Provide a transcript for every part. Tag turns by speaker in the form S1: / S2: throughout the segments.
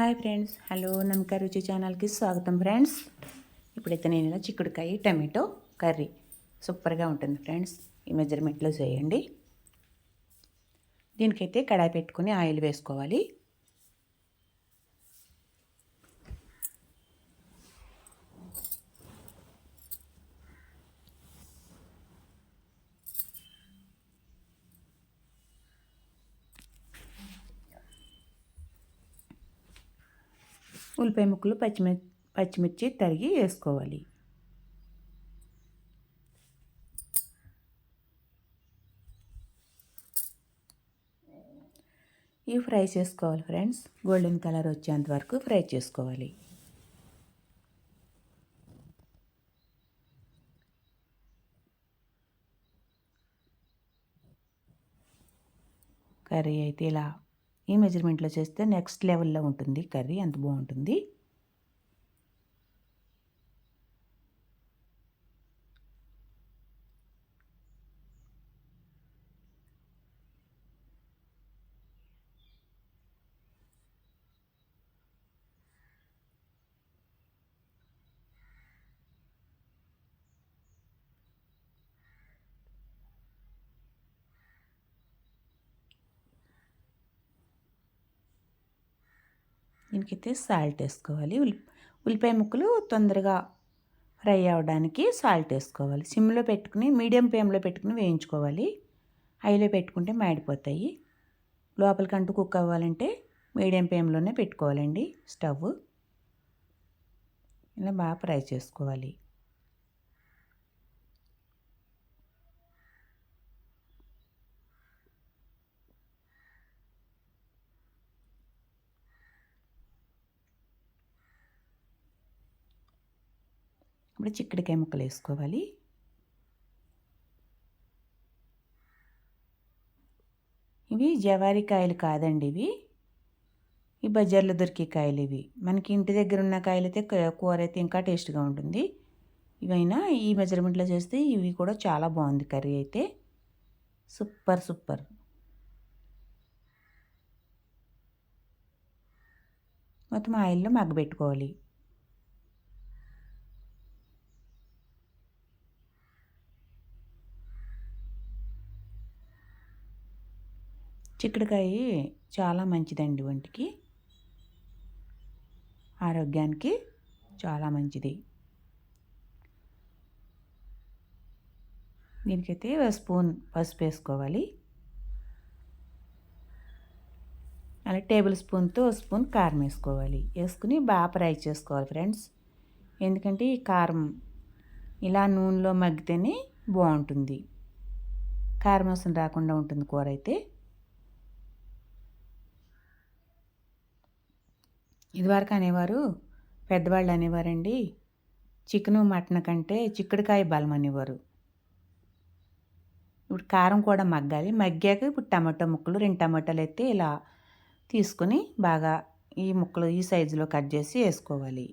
S1: Hi friends hello నమ్మక రుచి ఛానల్కి స్వాగతం ఫ్రెండ్స్. ఇప్పుడైతే నేను ఇలా చిక్కుడుకాయ టమాటో కర్రీ సూపర్గా ఉంటుంది ఫ్రెండ్స్. ఈ మెజర్మెంట్లో చేయండి. దీనికైతే కడాయి పెట్టుకొని ఆయిల్ వేసుకోవాలి. ఉల్లిపాయ ముక్కలు పచ్చిమిర్చి పచ్చిమిర్చి తరిగి వేసుకోవాలి. ఇవి ఫ్రై చేసుకోవాలి ఫ్రెండ్స్. గోల్డెన్ కలర్ వచ్చేంత వరకు ఫ్రై చేసుకోవాలి. కర్రీ అయితే ఇలా ఈ మెజర్మెంట్లో చేస్తే నెక్స్ట్ లెవెల్లో ఉంటుంది. కర్రీ అంత బాగుంటుంది. దీనికైతే సాల్ట్ వేసుకోవాలి. ఉల్లి ఉల్లిపాయ ముక్కలు తొందరగా ఫ్రై అవ్వడానికి సాల్ట్ వేసుకోవాలి. సిమ్లో పెట్టుకుని మీడియం ఫ్లేమ్లో పెట్టుకుని వేయించుకోవాలి. హైలో పెట్టుకుంటే మాడిపోతాయి. లోపలికంటూ కుక్ అవ్వాలంటే మీడియం ఫ్లేమ్లోనే పెట్టుకోవాలండి స్టవ్. ఇలా బాగా ఫ్రై చేసుకోవాలి. ఇప్పుడు చిక్కడికాయ ముక్కలు వేసుకోవాలి. ఇవి జవారి కాయలు కాదండి ఇవి. ఈ బజార్లో దొరికే కాయలు ఇవి. మనకి ఇంటి దగ్గర ఉన్న కాయలు అయితే కూర అయితే ఇంకా టేస్ట్గా ఉంటుంది. ఇవైనా ఈ మెజర్మెంట్లో చేస్తే ఇవి కూడా చాలా బాగుంది కర్రీ అయితే. Super super. మొత్తం ఆయిల్లో మగ్గబెట్టుకోవాలి చిక్కుడుకాయ చాలా మంచిదండి ఒంటికి. ఆరోగ్యానికి చాలా మంచిది. దీనికైతే స్పూన్ పసుపు వేసుకోవాలి. అలా టేబుల్ స్పూన్తో స్పూన్ కారం వేసుకోవాలి. వేసుకుని బాగా ఫ్రై చేసుకోవాలి ఫ్రెండ్స్. ఎందుకంటే ఈ కారం ఇలా నూనెలో మగ్గితేనే బాగుంటుంది. కారం వాసన రాకుండా ఉంటుంది కూర అయితే. ఇదివరకు అనేవారు పెద్దవాళ్ళు అనేవారండి. చికెను మటన్ కంటే చిక్కుడుకాయ బలం అనేవారు. ఇప్పుడు కారం కూడా మగ్గాలి. మగ్గాక ఇప్పుడు టమాటో ముక్కలు రెండు టమాటాలు అయితే ఇలా తీసుకొని బాగా ఈ ముక్కలు ఈ సైజులో కట్ చేసి వేసుకోవాలి.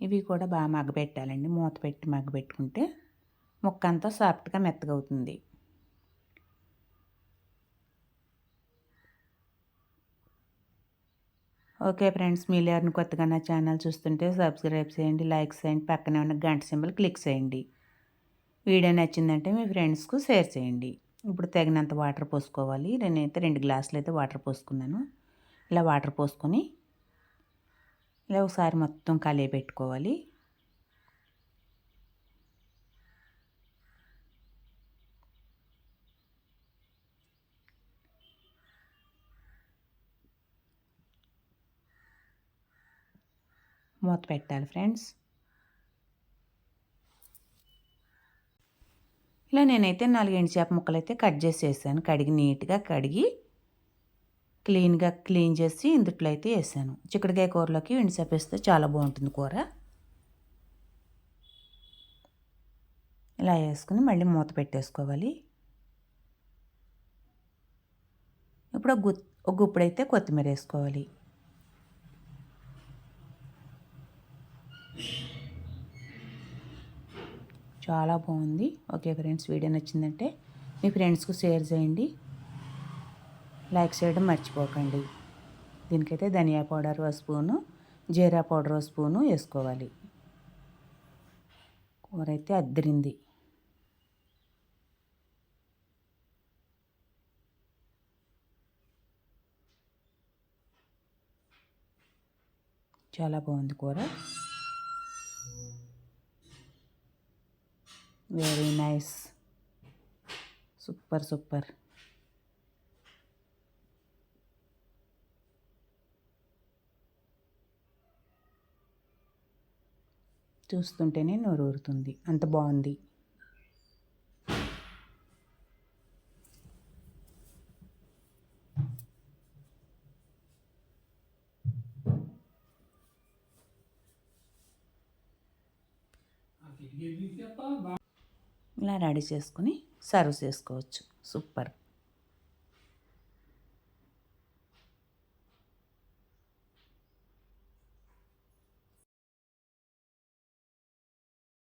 S1: ఇవి కూడా బాగా మగ్గబెట్టాలండి. మూత పెట్టి మగ్గబెట్టుకుంటే ముక్క అంతా సాఫ్ట్గా మెత్తగా అవుతుంది ఓకే ఫ్రెండ్స్ మీరు ఎవరిని కొత్తగా నా ఛానల్ చూస్తుంటే సబ్స్క్రైబ్ చేయండి లైక్ చేయండి పక్కనే ఉన్న గంట సింబల్ క్లిక్ చేయండి. వీడియో నచ్చిందంటే మీ ఫ్రెండ్స్కు షేర్ చేయండి. ఇప్పుడు తగినంత వాటర్ పోసుకోవాలి. నేనైతే రెండు గ్లాసులు అయితే వాటర్ పోసుకున్నాను. ఇలా వాటర్ పోసుకొని ఇలా ఒకసారి మొత్తం కలిగి పెట్టుకోవాలి. మూత పెట్టాలి ఫ్రెండ్స్. ఇలా నేనైతే నాలుగు చేప ముక్కలు అయితే కట్ చేసి వేసాను కడిగి నీట్గా కడిగి క్లీన్గా క్లీన్ చేసి ఇందుట్లో అయితే వేసాను. చిక్కడికాయ కూరలోకి ఎండుసేపు వేస్తే చాలా బాగుంటుంది కూర. ఇలా వేసుకుని మళ్ళీ మూత పెట్టేసుకోవాలి. ఇప్పుడు ఒక గుప్పుడైతే కొత్తిమీర వేసుకోవాలి. చాలా బాగుంది. ఓకే ఫ్రెండ్స్ వీడియో నచ్చిందంటే మీ ఫ్రెండ్స్కు షేర్ చేయండి. లైక్ చేయడం మర్చిపోకండి. దీనికైతే ధనియా పౌడర్ ఓ స్పూను జీరా పౌడర్ ఓ స్పూను వేసుకోవాలి. కూర అయితే అద్దరింది. చాలా బాగుంది కూర. వెరీ నైస్ సూపర్ సూపర్ చూస్తుంటేనే నోరు ఊరుతుంది అంత బాగుంది. ఇలా రెడీ చేసుకుని సర్వ్ చేసుకోవచ్చు. సూపర్.